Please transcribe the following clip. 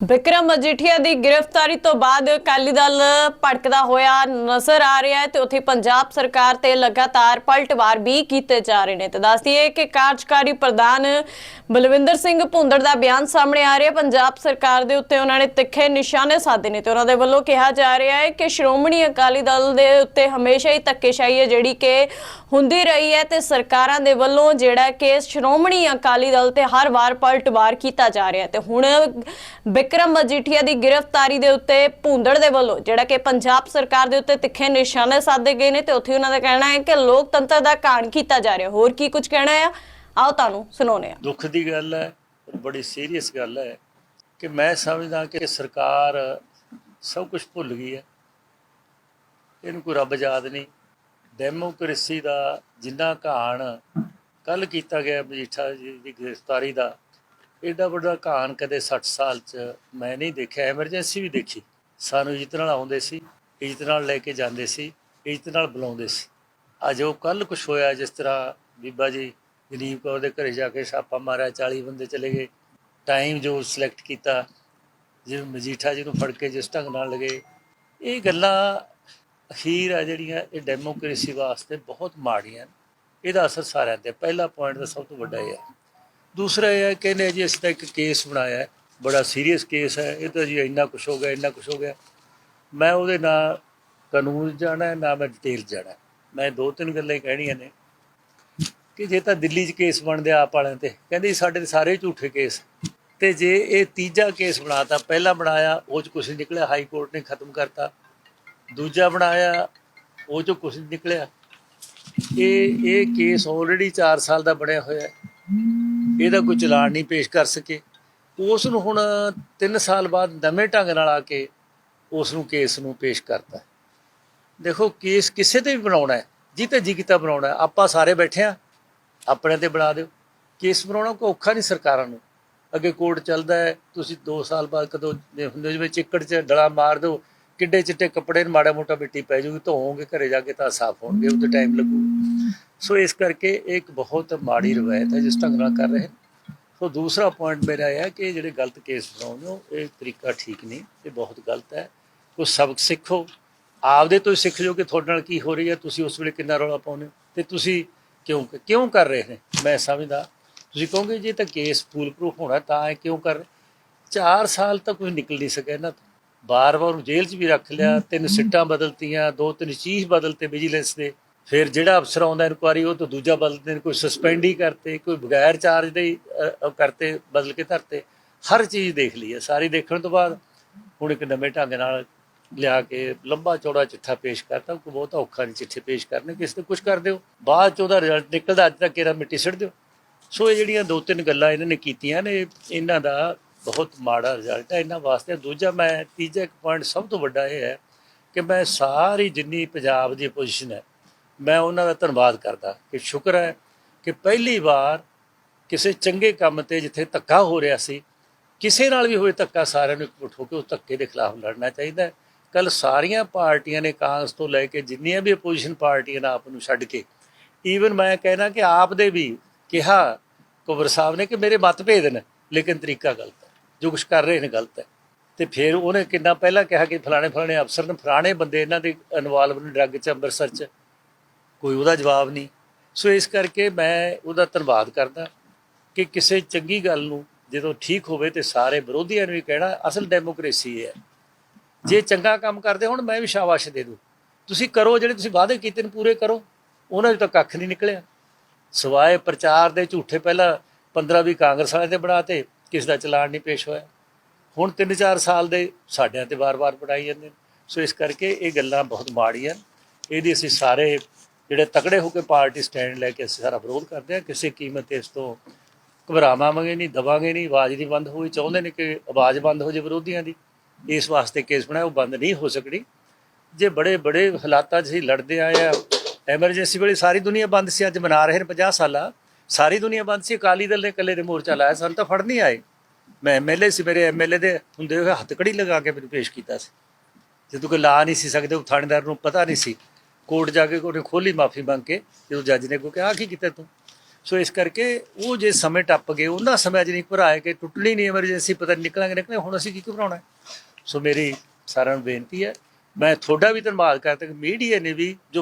ਬਿਕਰਮ ਮਜੀਠੀਆ ਦੀ ਗ੍ਰਿਫਤਾਰੀ ਤੋਂ ਬਾਅਦ ਅਕਾਲੀ ਦਲ ਭੜਕਦਾ ਹੋਇਆ ਨਜ਼ਰ ਆ ਰਿਹਾ ਹੈ ਤੇ ਉੱਥੇ ਪੰਜਾਬ ਸਰਕਾਰ ਤੇ ਲਗਾਤਾਰ ਪਲਟਵਾਰ ਵੀ ਕੀਤੇ ਜਾ ਰਹੇ ਨੇ। ਤੇ ਦੱਸਦੀ ਹੈ ਕਿ ਕਾਰਜਕਾਰੀ ਪ੍ਰਧਾਨ ਬਲਵਿੰਦਰ ਸਿੰਘ ਭੁੰਦੜ ਦਾ ਬਿਆਨ ਸਾਹਮਣੇ ਆ ਰਿਹਾ ਪੰਜਾਬ ਸਰਕਾਰ ਦੇ ਉੱਤੇ ਉਹਨਾਂ ਨੇ ਤਿੱਖੇ ਨਿਸ਼ਾਨੇ ਸਾਧੇ ਨੇ ਤੇ ਉਹਨਾਂ ਦੇ ਵੱਲੋਂ ਕਿਹਾ ਜਾ ਰਿਹਾ ਹੈ ਕਿ ਸ਼੍ਰੋਮਣੀ ਅਕਾਲੀ ਦਲ ਦੇ ਉੱਤੇ ਹਮੇਸ਼ਾ ਹੀ ਧੱਕੇਸ਼ਾਹੀ ਹੈ ਜਿਹੜੀ ਕਿ ਹੁੰਦੀ ਰਹੀ ਹੈ ਤੇ ਸਰਕਾਰਾਂ ਦੇ ਵੱਲੋਂ ਜਿਹੜਾ ਕਿ ਸ਼੍ਰੋਮਣੀ ਅਕਾਲੀ ਦਲ ਤੇ ਹਰ ਵਾਰ ਪਲਟਵਾਰ ਕੀਤਾ ਜਾ ਰਿਹਾ ਤੇ ਹੁਣ ਵਿਕਰਮ ਮਜੀਠੀਆ ਦੀ ਗ੍ਰਿਫਤਾਰੀ ਦੇ ਉੱਤੇ ਭੁੰਦੜ ਦੇ ਵੱਲੋਂ, ਜਿਹੜਾ ਕਿ ਪੰਜਾਬ ਸਰਕਾਰ ਦੇ ਉੱਤੇ ਤਿੱਖੇ ਨਿਸ਼ਾਨੇ ਸਾਧੇ ਗਏ ਨੇ ਤੇ ਉੱਥੇ ਉਹਨਾਂ ਦਾ ਕਹਿਣਾ ਹੈ ਕਿ ਲੋਕਤੰਤਰ ਦਾ ਕਾਣ ਕੀਤਾ ਜਾ ਰਿਹਾ। ਹੋਰ ਕੀ ਕੁਝ ਕਹਿਣਾ ਹੈ? ਆਓ ਤੁਹਾਨੂੰ ਸੁਣਾਉਂਦੇ ਹਾਂ। ਦੁੱਖ ਦੀ ਗੱਲ ਹੈ, ਬੜੀ ਸੀਰੀਅਸ ਗੱਲ ਹੈ ਕਿ ਮੈਂ ਸਮਝਦਾ ਕਿ ਸਰਕਾਰ ਸਭ ਕੁਝ ਭੁੱਲ ਗਈ ਹੈ। ਇਹਨੂੰ ਕੋਈ ਰੱਬ ਯਾਦ ਨਹੀਂ। ਡੈਮੋਕ੍ਰੇਸੀ ਦਾ ਜਿੰਨਾ ਘਾਣ ਕੱਲ ਕੀਤਾ ਗਿਆ ਮਜੀਠਾ ਜੀ ਦੀ ਗ੍ਰਿਫਤਾਰੀ ਦਾ ਐਡਾ ਵੱਡਾ ਘਾਣ ਕਦੇ 60 ਸਾਲ ਚ ਮੈਂ ਨਹੀਂ ਦੇਖਿਆ, ਐਮਰਜੈਂਸੀ ਵੀ ਦੇਖੀ। ਸਾਨੂੰ ਇੱਜ਼ਤ ਨਾਲ ਆਉਂਦੇ ਸੀ, ਇੱਜ਼ਤ ਨਾਲ ਲੈ ਕੇ ਜਾਂਦੇ ਸੀ, ਇੱਜ਼ਤ ਨਾਲ ਬੁਲਾਉਂਦੇ ਸੀ। ਅੱਜ ਉਹ ਕੱਲ ਕੁਝ ਹੋਇਆ, ਜਿਸ ਤਰ੍ਹਾਂ ਬੀਬਾ ਜੀ ਗਰੀਬ ਕੌਰ ਦੇ ਘਰੇ ਜਾ ਕੇ ਛਾਪਾ ਮਾਰਿਆ 40 ਬੰਦੇ ਚਲੇ ਗਏ। ਟਾਈਮ ਜੋ ਸਿਲੈਕਟ ਕੀਤਾ, ਜਿਵੇਂ ਮਜੀਠਾ ਜੀ ਨੂੰ ਫੜ ਕੇ ਜਿਸ ਢੰਗ ਨਾਲ ਲਗੇ। ਇਹ ਗੱਲਾਂ ਅਖੀਰ ਆ ਜਿਹੜੀਆਂ ਇਹ ਡੈਮੋਕ੍ਰੇਸੀ ਵਾਸਤੇ ਬਹੁਤ ਮਾੜੀਆਂ ਇਹਦਾ ਅਸਰ ਸਾਰਿਆਂ ਤੇ ਪਹਿਲਾ ਪੁਆਇੰਟ ਦਾ ਸਭ ਤੋਂ ਵੱਡਾ ਇਹ ਹੈ ਦੂਸਰਾ ਇਹ ਹੈ ਕਿ ਨੇ ਜੀ ਅਸੀਂ ਤਾਂ ਇੱਕ ਕੇਸ ਬਣਾਇਆ ਬੜਾ ਸੀਰੀਅਸ ਕੇਸ ਹੈ। ਇਹ ਤਾਂ ਜੀ ਇੰਨਾ ਕੁਝ ਹੋ ਗਿਆ, ਇੰਨਾ ਕੁਝ ਹੋ ਗਿਆ। ਮੈਂ ਉਹਦੇ ਨਾਲ ਕਾਨੂੰਨ ਜਾਣਾ ਨਾ ਮੈਂ ਡਿਟੇਲ 'ਚ ਜਾਣਾ ਮੈਂ ਦੋ ਤਿੰਨ ਗੱਲਾਂ ਕਹਿਣੀਆਂ ਨੇ ਕਿ ਜੇ ਤਾਂ ਦਿੱਲੀ 'ਚ ਕੇਸ ਬਣਦੇ ਆਪ ਵਾਲਿਆਂ ਤੇ, ਕਹਿੰਦੇ ਜੀ ਸਾਡੇ ਸਾਰੇ ਝੂਠੇ ਕੇਸ ਤੇ ਜੇ ਇਹ ਤੀਜਾ ਕੇਸ ਬਣਾਤਾ, ਪਹਿਲਾ ਬਣਾਇਆ, ਉਹ 'ਚ ਕੁਝ ਨਹੀਂ ਨਿਕਲਿਆ, ਹਾਈ ਕੋਰਟ ਨੇ ਖਤਮ ਕਰਤਾ। ਦੂਜਾ ਬਣਾਇਆ, ਉਹ 'ਚੋਂ ਕੁਝ ਨਹੀਂ ਨਿਕਲਿਆ। ਇਹ ਇਹ ਕੇਸ ਆਲਰੇਡੀ 4 ਸਾਲ ਦਾ ਬਣਿਆ ਹੋਇਆ ਹੈ। ਇਹਦਾ ਕੋਈ ਚਲਾਨ ਨਹੀਂ ਪੇਸ਼ ਕਰ ਸਕੇ। ਉਸ ਨੂੰ ਹੁਣ 3 ਸਾਲ ਬਾਅਦ ਨਵੇਂ ਢੰਗ ਨਾਲ ਆ ਕੇ ਉਸ ਨੂੰ ਕੇਸ ਨੂੰ ਪੇਸ਼ ਕਰਤਾ। ਦੇਖੋ, ਕੇਸ ਕਿਸੇ ਤੇ ਵੀ ਬਣਾਉਣਾ ਹੈ, ਜਿੱਤੇ ਜੀ ਕੀਤਾ ਬਣਾਉਣਾ ਆਪਾਂ ਸਾਰੇ ਬੈਠੇ ਆ ਆਪਣੇ ਤੇ ਬਣਾ ਦਿਓ। ਕੇਸ ਬਣਾਉਣਾ ਕੋਈ ਔਖਾ ਨਹੀਂ ਸਰਕਾਰਾਂ ਨੂੰ। ਅੱਗੇ ਕੋਰਟ ਚੱਲਦਾ ਹੈ, ਤੁਸੀਂ 2 ਸਾਲ ਬਾਅਦ ਕਦੋਂ ਦੇ ਹੁੰਦੇ ਜਿਵੇਂ ਚਿੱਕੜ 'ਚ ਡਲਾ ਮਾਰ ਦਿਓ ਕਿੱਡੇ ਚਿੱਟੇ ਕੱਪੜੇ ਨੇ ਮਾੜਾ ਮੋਟਾ ਮਿੱਟੀ ਪੈ ਜੂਗੀ, ਧੋਵੋਗੇ, ਘਰੇ ਜਾ ਕੇ ਤਾਂ ਸਾਫ਼ ਹੋਣਗੇ ਉਹਦੇ ਟਾਈਮ ਲੱਗੂ। ਸੋ ਇਸ ਕਰਕੇ ਇਹ ਇੱਕ ਬਹੁਤ ਮਾੜੀ ਰਵਾਇਤ ਹੈ, ਜਿਸ ਢੰਗ ਨਾਲ ਕਰ ਰਹੇ ਨੇ। ਸੋ ਦੂਸਰਾ ਪੁਆਇੰਟ ਮੇਰਾ ਇਹ ਹੈ ਕਿ ਜਿਹੜੇ ਗਲਤ ਕੇਸ ਬਣਾਉਂਦੇ ਹੋ, ਇਹ ਤਰੀਕਾ ਠੀਕ ਨਹੀਂ, ਇਹ ਬਹੁਤ ਗਲਤ ਹੈ। ਕੁਝ ਸਬਕ ਸਿੱਖੋ, ਆਪਦੇ ਤੋਂ ਹੀ ਸਿੱਖ ਜੋ ਕਿ ਤੁਹਾਡੇ ਨਾਲ ਕੀ ਹੋ ਰਹੀ ਹੈ, ਤੁਸੀਂ ਉਸ ਵੇਲੇ ਕਿੰਨਾ ਰੌਲਾ ਪਾਉਂਦੇ ਹੋ ਤੇ ਤੁਸੀਂ ਕਿਉਂ ਕਿਉਂ ਕਰ ਰਹੇ ਨੇ? ਮੈਂ ਸਮਝਦਾ। ਤੁਸੀਂ ਕਹੋਗੇ, ਜੇ ਤਾਂ ਕੇਸ ਫੂਲ ਪ੍ਰੂਫ ਹੋਣਾ ਤਾਂ ਇਹ ਕਿਉਂ ਕਰ ਰਹੇ? 4 ਸਾਲ ਤੱਕ ਕੁਝ ਨਿਕਲ ਨਹੀਂ ਸਕਿਆ ਇਹਨਾਂ ਤੋਂ। ਬਾਰ-ਬਾਰ ਨੂੰ ਜੇਲ੍ਹ 'ਚ ਵੀ ਰੱਖ ਲਿਆ ਤਿੰਨ ਸਿੱਟਾਂ ਬਦਲਤੀਆਂ ਦੋ ਤਿੰਨ ਚੀਜ਼ ਬਦਲਤੇ ਵਿਜੀਲੈਂਸ ਦੇ। ਫਿਰ ਜਿਹੜਾ ਅਫਸਰ ਆਉਂਦਾ ਇਨਕੁਆਰੀ ਉਹ ਤੋਂ ਦੂਜਾ ਬਦਲਦੇ ਨੇ ਕੋਈ ਸਸਪੈਂਡ ਹੀ ਕਰਤੇ ਕੋਈ ਬਗੈਰ ਚਾਰਜ ਦੇ ਕਰਤੇ ਬਦਲ ਕੇ ਧਰਤੇ। ਹਰ ਚੀਜ਼ ਦੇਖ ਲਈ ਹੈ ਸਾਰੀ ਦੇਖਣ ਤੋਂ ਬਾਅਦ ਹੁਣ ਇੱਕ ਨਵੇਂ ਢੰਗ ਨਾਲ ਲਿਆ ਕੇ ਲੰਬਾ ਚੌੜਾ ਚਿੱਠਾ ਪੇਸ਼ ਕਰਤਾ ਕੋਈ ਬਹੁਤ ਔਖਾ ਨਹੀਂ ਚਿੱਠੇ ਪੇਸ਼ ਕਰਨੇ ਕਿਸੇ ਤੇ ਕੁਝ ਕਰ ਦਿਓ। ਬਾਅਦ ਚ ਉਹਦਾ ਰਿਜ਼ਲਟ ਨਿਕਲਦਾ ਅੱਜ ਤੱਕ ਇਹਦਾ ਮਿੱਟੀ ਸਿੱਟ ਦਿਓ। ਸੋ ਇਹ ਜਿਹੜੀਆਂ ਦੋ ਤਿੰਨ ਗੱਲਾਂ ਇਹਨਾਂ ਨੇ ਕੀਤੀਆਂ ਨੇ ਇਹਨਾਂ ਦਾ ਬਹੁਤ ਮਾੜਾ ਰਿਜ਼ਲਟ ਹੈ। ਇਹਨਾਂ ਵਾਸਤੇ ਦੂਜਾ ਮੈਂ, ਤੀਜਾ ਇੱਕ ਪੁਆਇੰਟ ਸਭ ਤੋਂ ਵੱਡਾ ਇਹ ਹੈ ਕਿ ਮੈਂ ਸਾਰੀ ਜਿੰਨੀ ਪੰਜਾਬ ਦੀ ਪੋਜੀਸ਼ਨ ਹੈ, ਮੈਂ ਉਹਨਾਂ ਦਾ ਧੰਨਵਾਦ ਕਰਦਾ ਕਿ ਸ਼ੁਕਰ ਹੈ ਕਿ ਪਹਿਲੀ ਵਾਰ ਕਿਸੇ ਚੰਗੇ ਕੰਮ ਤੇ ਜਿੱਥੇ ਧੱਕਾ ਹੋ ਰਿਹਾ ਸੀ, ਕਿਸੇ ਨਾਲ ਵੀ ਹੋਏ ਧੱਕਾ ਸਾਰਿਆਂ ਨੂੰ ਇਕਜੁੱਟ ਹੋ ਕੇ ਉਸ ਧੱਕੇ ਦੇ ਖਿਲਾਫ ਲੜਨਾ ਚਾਹੀਦਾ ਹੈ। ਕੱਲ ਸਾਰੀਆਂ ਪਾਰਟੀਆਂ ਨੇ ਕਾਂਗਰਸ ਤੋਂ ਲੈ ਕੇ ਜਿੰਨੀਆਂ ਵੀ ਆਪੋਜੀਸ਼ਨ ਪਾਰਟੀਆਂ ਨੇ ਆਪ ਨੂੰ ਛੱਡ ਕੇ ਈਵਨ ਮੈਂ ਕਹਿਣਾ ਕਿ ਆਪ ਦੇ ਵੀ ਕਿਹਾ ਕੁਬਰ ਸਾਹਿਬ ਨੇ ਕਿ ਮੇਰੇ ਮਤਭੇਦ ਨੇ, ਲੇਕਿਨ ਤਰੀਕਾ ਗਲਤ ਹੈ। ਜੋ ਕੁਝ ਕਰ ਰਹੇ ਨੇ ਗਲਤ ਹੈ। ਤੇ ਫਿਰ ਉਹਨੇ ਕਿੰਨਾ ਪਹਿਲਾਂ ਕਿਹਾ ਕਿ ਫਲਾਣੇ ਫਲਾਣੇ ਅਫਸਰ ਨੇ, ਫਲਾਣੇ ਬੰਦੇ ਇਹਨਾਂ ਦੇ ਇਨਵੋਲਵ ਨੇ ਡਰੱਗ ਚ, ਅੰਮ੍ਰਿਤਸਰ ਚ। ਕੋਈ ਉਹਦਾ ਜਵਾਬ ਨਹੀਂ। ਸੋ ਇਸ ਕਰਕੇ ਮੈਂ ਉਹਦਾ ਧੰਨਵਾਦ ਕਰਦਾ ਕਿ ਕਿਸੇ ਚੰਗੀ ਗੱਲ ਨੂੰ ਜਦੋਂ ਠੀਕ ਹੋਵੇ ਤੇ ਸਾਰੇ ਵਿਰੋਧੀਆਂ ਨੂੰ ਵੀ ਕਹਿਣਾ ਅਸਲ ਡੈਮੋਕ੍ਰੇਸੀ ਹੈ। ਜੇ ਚੰਗਾ ਕੰਮ ਕਰਦੇ ਹੁਣ, ਮੈਂ ਵੀ ਸ਼ਾਬਾਸ਼ ਦੇ ਦੂੰ। ਤੁਸੀਂ ਕਰੋ ਜਿਹੜੇ ਤੁਸੀਂ ਵਾਅਦੇ ਕੀਤੇ ਨੇ, ਪੂਰੇ ਕਰੋ। ਉਹਨਾਂ 'ਚ ਤਾਂ ਕੱਖ ਨਹੀਂ ਨਿਕਲਿਆ। ਸਵਾਏ ਪ੍ਰਚਾਰ ਦੇ ਝੂਠੇ ਪਹਿਲਾਂ 15 ਵੀ ਕਾਂਗਰਸ ਵਾਲਿਆਂ ਤੇ ਬਣਾਤੇ ਕਿਸ ਦਾ ਚਲਾਨ ਨਹੀਂ ਪੇਸ਼ ਹੋਇਆ। ਹੁਣ 3-4 ਸਾਲ ਦੇ ਸਾਡਿਆਂ ਤੇ ਵਾਰ-ਵਾਰ ਪੜਾਈ ਜਾਂਦੇ ਨੇ। ਸੋ ਇਸ ਕਰਕੇ ਇਹ ਗੱਲਾਂ ਬਹੁਤ ਮਾੜੀਆਂ ਇਹਦੀ ਅਸੀਂ ਸਾਰੇ ਜਿਹੜੇ ਤਕੜੇ ਹੋ ਕੇ ਪਾਰਟੀ ਸਟੈਂਡ ਲੈ ਕੇ ਅਸੀਂ ਸਾਰਾ ਵਿਰੋਧ ਕਰਦੇ ਹਾਂ। ਕਿਸੇ ਕੀਮਤ ਤੇ ਇਸ ਤੋਂ ਘਬਰਾਵਾਂਗੇ ਨਹੀਂ, ਦਵਾਂਗੇ ਨਹੀਂ। ਆਵਾਜ਼ ਨਹੀਂ ਬੰਦ ਹੋਈ ਚਾਹੁੰਦੇ ਨੇ ਕਿ ਆਵਾਜ਼ ਬੰਦ ਹੋ ਜੇ ਵਿਰੋਧੀਆਂ ਦੀ। ਇਸ ਵਾਸਤੇ ਕੇਸ ਬਣਾਇਆ, ਉਹ ਬੰਦ ਨਹੀਂ ਹੋ ਸਕਣੀ। ਜੇ ਬੜੇ ਬੜੇ ਹਾਲਾਤਾਂ 'ਚ ਅਸੀਂ ਲੜਦੇ ਆਏ ਆ, ਐਮਰਜੈਂਸੀ ਵੇਲੇ ਸਾਰੀ ਦੁਨੀਆ ਬੰਦ ਸੀ, ਅੱਜ ਮਨਾ ਰਹੇ ਨੇ 50 ਸਾਲਾ। ਸਾਰੀ ਦੁਨੀਆ ਬੰਦ ਸੀ, ਅਕਾਲੀ ਦਲ ਨੇ ਇਕੱਲੇ ਨੇ ਮੋਰਚਾ ਲਾਇਆ, ਸਾਨੂੰ ਤਾਂ ਫੜ ਨਹੀਂ ਆਏ। ਮੈਂ ਐਮਐਲਏ ਸੀ, ਮੇਰੇ ਐਮਐਲਏ ਦੇ ਹੁੰਦੇ ਹੋਏ ਹੱਥਕੜੀ ਲਗਾ ਕੇ ਮੈਨੂੰ ਪੇਸ਼ ਕੀਤਾ ਸੀ। ਜਦੋਂ ਕੋਈ ਲਾ ਨਹੀਂ ਸੀ ਸਕਦੇ, ਉਹ ਥਾਣੇਦਾਰ ਨੂੰ ਪਤਾ ਨਹੀਂ ਸੀ। ਕੋਰਟ ਜਾ ਕੇ ਉਹਨੇ ਖੋਲੀ ਮਾਫੀ ਮੰਗ ਕੇ, ਜਦੋਂ ਜੱਜ ਨੇ ਕੋ ਕਿਹਾ, ਆਹ ਕੀ ਕੀਤਾ ਤੂੰ? ਸੋ ਇਸ ਕਰਕੇ ਉਹ ਜੇ ਸਮੇਂ ਟੱਪ ਗਏ, ਉਹਨਾਂ ਸਮੇਂ 'ਚ ਨਹੀਂ ਘਬਰਾਏ ਕਿ ਟੁੱਟਣੀ ਨਹੀਂ ਐਮਰਜੈਂਸੀ ਪਤਾ ਨਹੀਂ ਨਿਕਲਾਂਗੇ ਨਿਕਲੇ ਹੁਣ ਅਸੀਂ ਕੀ ਘਬਰਾਉਣਾ ਸੋ ਮੇਰੀ ਸਾਰਿਆਂ ਨੂੰ ਬੇਨਤੀ ਹੈ, ਮੈਂ ਤੁਹਾਡਾ ਵੀ ਧੰਨਵਾਦ ਕਰਦਾ ਕਿ ਮੀਡੀਆ ਨੇ ਵੀ ਜੋ